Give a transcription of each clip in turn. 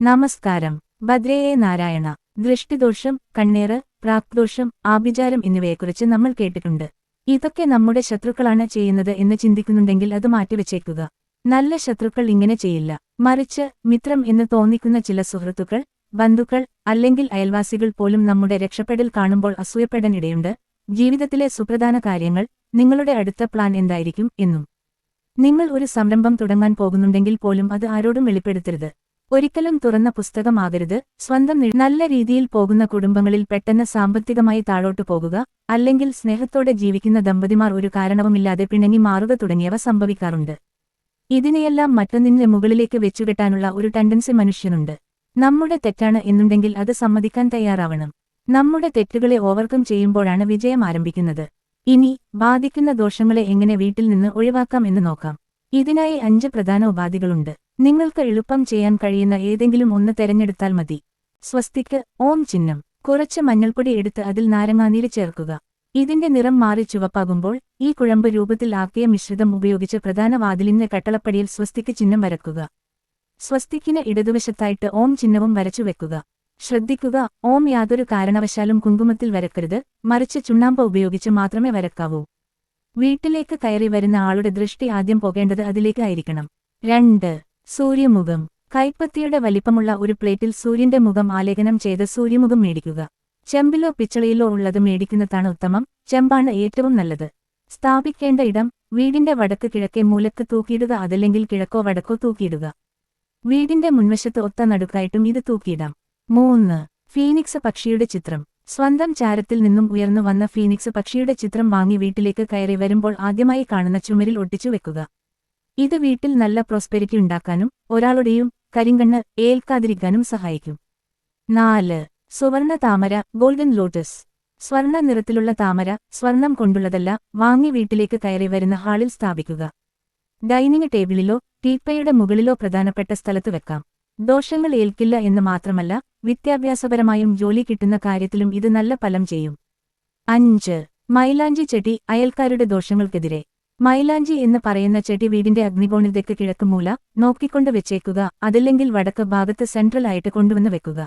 നമസ്കാരം. ഭദ്രയെ നാരായണ ദൃഷ്ടിദോഷം കണ്ണേറ് പ്രാക്ദോഷം ആഭിചാരം എന്നിവയെക്കുറിച്ച് നമ്മൾ കേട്ടിട്ടുണ്ട്. ഇതൊക്കെ നമ്മുടെ ശത്രുക്കളാണ് ചെയ്യുന്നത് എന്ന് ചിന്തിക്കുന്നുണ്ടെങ്കിൽ അത് മാറ്റിവെച്ചേക്കുക. നല്ല ശത്രുക്കൾ ഇങ്ങനെ ചെയ്യില്ല. മറിച്ച് മിത്രം എന്ന് തോന്നിക്കുന്ന ചില സുഹൃത്തുക്കൾ ബന്ധുക്കൾ അല്ലെങ്കിൽ അയൽവാസികൾ പോലും നമ്മുടെ രക്ഷപ്പെടൽ കാണുമ്പോൾ അസൂയപ്പെടാനിടയുണ്ട്. ജീവിതത്തിലെ സുപ്രധാന കാര്യങ്ങൾ നിങ്ങളുടെ അടുത്ത പ്ലാൻ എന്തായിരിക്കും എന്നും. നിങ്ങൾ ഒരു സംരംഭം തുടങ്ങാൻ പോകുന്നുണ്ടെങ്കിൽ പോലും അത് ആരോടും വെളിപ്പെടുത്തരുത്. ഒരിക്കലും തുറന്ന പുസ്തകമാകരുത്. സ്വന്തം നല്ല രീതിയിൽ പോകുന്ന കുടുംബങ്ങളിൽ പെട്ടെന്ന് സാമ്പത്തികമായി താഴോട്ടു പോകുക അല്ലെങ്കിൽ സ്നേഹത്തോടെ ജീവിക്കുന്ന ദമ്പതിമാർ ഒരു കാരണവുമില്ലാതെ പിണങ്ങി മാറുക തുടങ്ങിയവ സംഭവിക്കാറുണ്ട്. ഇതിനെയെല്ലാം മറ്റൊന്നിന്റെ മുകളിലേക്ക് വെച്ചുകെട്ടാനുള്ള ഒരു ടെൻഡൻസി മനുഷ്യനുണ്ട്. നമ്മുടെ തെറ്റാണ് എന്നുണ്ടെങ്കിൽ അത് സമ്മതിക്കാൻ തയ്യാറാവണം. നമ്മുടെ തെറ്റുകളെ ഓവർകം ചെയ്യുമ്പോഴാണ് വിജയം ആരംഭിക്കുന്നത്. ഇനി ബാധിക്കുന്ന ദോഷങ്ങളെ എങ്ങനെ വീട്ടിൽ നിന്ന് ഒഴിവാക്കാം എന്ന് നോക്കാം. ഇതിനായി അഞ്ച് പ്രധാന ഉപാധികളുണ്ട്. നിങ്ങൾക്ക് എളുപ്പം ചെയ്യാൻ കഴിയുന്ന ഏതെങ്കിലും ഒന്ന് തെരഞ്ഞെടുത്താൽ മതി. സ്വസ്തിക്ക് ഓം ചിഹ്നം. കുറച്ച് മഞ്ഞൾപ്പൊടി എടുത്ത് അതിൽ നാരങ്ങാനീര് ചേർക്കുക. ഇതിന്റെ നിറം മാറി ചുവപ്പാകുമ്പോൾ ഈ കുഴമ്പ് രൂപത്തിൽ ആക്കിയ മിശ്രിതം ഉപയോഗിച്ച് പ്രധാന വാതിലിന്റെ കട്ടളപ്പടിയിൽ സ്വസ്തിക്ക് ചിഹ്നം വരക്കുക. സ്വസ്തിക്കിന് ഇടതുവശത്തായിട്ട് ഓം ചിഹ്നവും വരച്ചു വെക്കുക. ശ്രദ്ധിക്കുക ഓം യാതൊരു കാരണവശാലും കുങ്കുമത്തിൽ വരക്കരുത് മറിച്ച് ചുണ്ണാമ്പ ഉപയോഗിച്ച് മാത്രമേ വരക്കാവൂ. വീട്ടിലേക്ക് കയറി വരുന്ന ആളുടെ ദൃഷ്ടി ആദ്യം പോകേണ്ടത് അതിലേക്കായിരിക്കണം രണ്ട് സൂര്യമുഖം. കൈപ്പത്തിയുടെ വലിപ്പമുള്ള ഒരു പ്ലേറ്റിൽ സൂര്യന്റെ മുഖം ആലേഖനം ചെയ്ത് സൂര്യമുഖം മേടിക്കുക. ചെമ്പിലോ പിച്ചളയിലോ ഉള്ളത് മേടിക്കുന്നതാണ് ഉത്തമം. ചെമ്പാണ് ഏറ്റവും നല്ലത്. സ്ഥാപിക്കേണ്ട ഇടം വീടിന്റെ വടക്ക് കിഴക്കേ മൂലക്ക് തൂക്കിയിടുക അതല്ലെങ്കിൽ കിഴക്കോ വടക്കോ തൂക്കിയിടുക. വീടിന്റെ മുൻവശത്ത് ഒത്ത നടുക്കായിട്ടും ഇത് തൂക്കിയിടാം. മൂന്ന് ഫീനിക്സ് പക്ഷിയുടെ ചിത്രം. സ്വന്തം ചാരത്തിൽ നിന്നും ഉയർന്നു വന്ന ഫീനിക്സ് പക്ഷിയുടെ ചിത്രം വാങ്ങി വീട്ടിലേക്ക് കയറി വരുമ്പോൾ ആദ്യമായി കാണുന്ന ചുമരിൽ ഒട്ടിച്ചു വെക്കുക. ഇത് വീട്ടിൽ നല്ല പ്രോസ്പെരിറ്റി ഉണ്ടാക്കാനും ഒരാളുടെയും കരിങ്കണ്ണ് ഏൽക്കാതിരിക്കാനും സഹായിക്കും. നാല് സുവർണ താമര ഗോൾഡൻ ലോട്ടസ്. സ്വർണ നിറത്തിലുള്ള താമര സ്വർണം കൊണ്ടുള്ളതല്ല വാങ്ങി വീട്ടിലേക്ക് കയറി വരുന്ന ഹാളിൽ സ്ഥാപിക്കുക. ഡൈനിങ് ടേബിളിലോ ടീപ്പയുടെ മുകളിലോ പ്രധാനപ്പെട്ട സ്ഥലത്ത് വെക്കാം. ദോഷങ്ങൾ ഏൽക്കില്ല എന്ന് മാത്രമല്ല വിദ്യാഭ്യാസപരമായും ജോലി കിട്ടുന്ന കാര്യത്തിലും ഇത് നല്ല ഫലം ചെയ്യും. അഞ്ച് മൈലാഞ്ചി ചെടി അയൽക്കാരുടെ ദോഷങ്ങൾക്കെതിരെ. മൈലാഞ്ചി എന്ന് പറയുന്ന ചെടി വീടിന്റെ അഗ്നികോണിൽ തെക്ക് കിഴക്ക് മൂല നോക്കിക്കൊണ്ട് വെച്ചേക്കുക അതല്ലെങ്കിൽ വടക്ക് ഭാഗത്ത് സെൻട്രൽ ആയിട്ട് കൊണ്ടുവന്ന് വെക്കുക.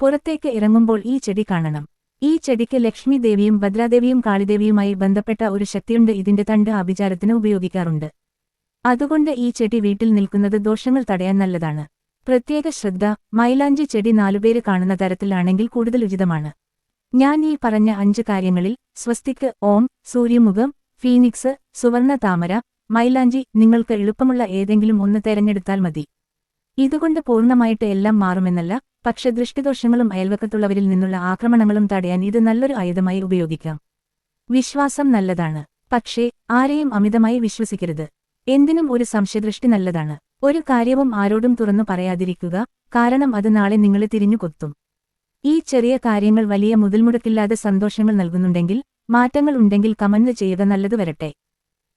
പുറത്തേക്ക് ഇറങ്ങുമ്പോൾ ഈ ചെടി കാണണം. ഈ ചെടിക്ക് ലക്ഷ്മി ദേവിയും ഭദ്രാദേവിയും കാളിദേവിയുമായി ബന്ധപ്പെട്ട ഒരു ശക്തിയുണ്ട് ഇതിന്റെ തണ്ട് അഭിചാരത്തിന് ഉപയോഗിക്കാറുണ്ട്. അതുകൊണ്ട് ഈ ചെടി വീട്ടിൽ നിൽക്കുന്നത് ദോഷങ്ങൾ തടയാൻ നല്ലതാണ്. പ്രത്യേക ശ്രദ്ധ മൈലാഞ്ചി ചെടി നാലുപേര് കാണുന്ന തരത്തിലാണെങ്കിൽ കൂടുതൽ ഉചിതമാണ്. ഞാൻ ഈ പറഞ്ഞ അഞ്ച് കാര്യങ്ങളിൽ സ്വസ്തിക്ക് ഓം സൂര്യമുഖം ഫീനിക്സ് സുവർണ താമര മൈലാഞ്ചി നിങ്ങൾക്ക് എളുപ്പമുള്ള ഏതെങ്കിലും ഒന്ന് തെരഞ്ഞെടുത്താൽ മതി. ഇതുകൊണ്ട് പൂർണമായിട്ട് എല്ലാം മാറുമെന്നല്ല പക്ഷെ ദൃഷ്ടിദോഷങ്ങളും അയൽവക്കത്തുള്ളവരിൽ നിന്നുള്ള ആക്രമണങ്ങളും തടയാൻ ഇത് നല്ലൊരു ആയുധമായി ഉപയോഗിക്കാം. വിശ്വാസം നല്ലതാണ് പക്ഷേ ആരെയും അമിതമായി വിശ്വസിക്കരുത്. എന്തിനും ഒരു സംശയദൃഷ്ടി നല്ലതാണ്. ഒരു കാര്യവും ആരോടും തുറന്നു പറയാതിരിക്കുക കാരണം അത് നാളെ നിങ്ങളെ തിരിഞ്ഞു കൊത്തും. ഈ ചെറിയ കാര്യങ്ങൾ വലിയ മുതൽമുടക്കില്ലാതെ സന്തോഷങ്ങൾ നൽകുന്നുണ്ടെങ്കിൽ മാറ്റങ്ങൾ ഉണ്ടെങ്കിൽ കമന്റ് ചെയ്യുക നല്ലത് വരട്ടെ.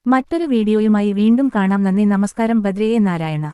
മറ്റൊരു വീഡിയോയുമായി വീണ്ടും കാണാം. നന്ദി. നമസ്കാരം. ബദ്രയെ നാരായണ.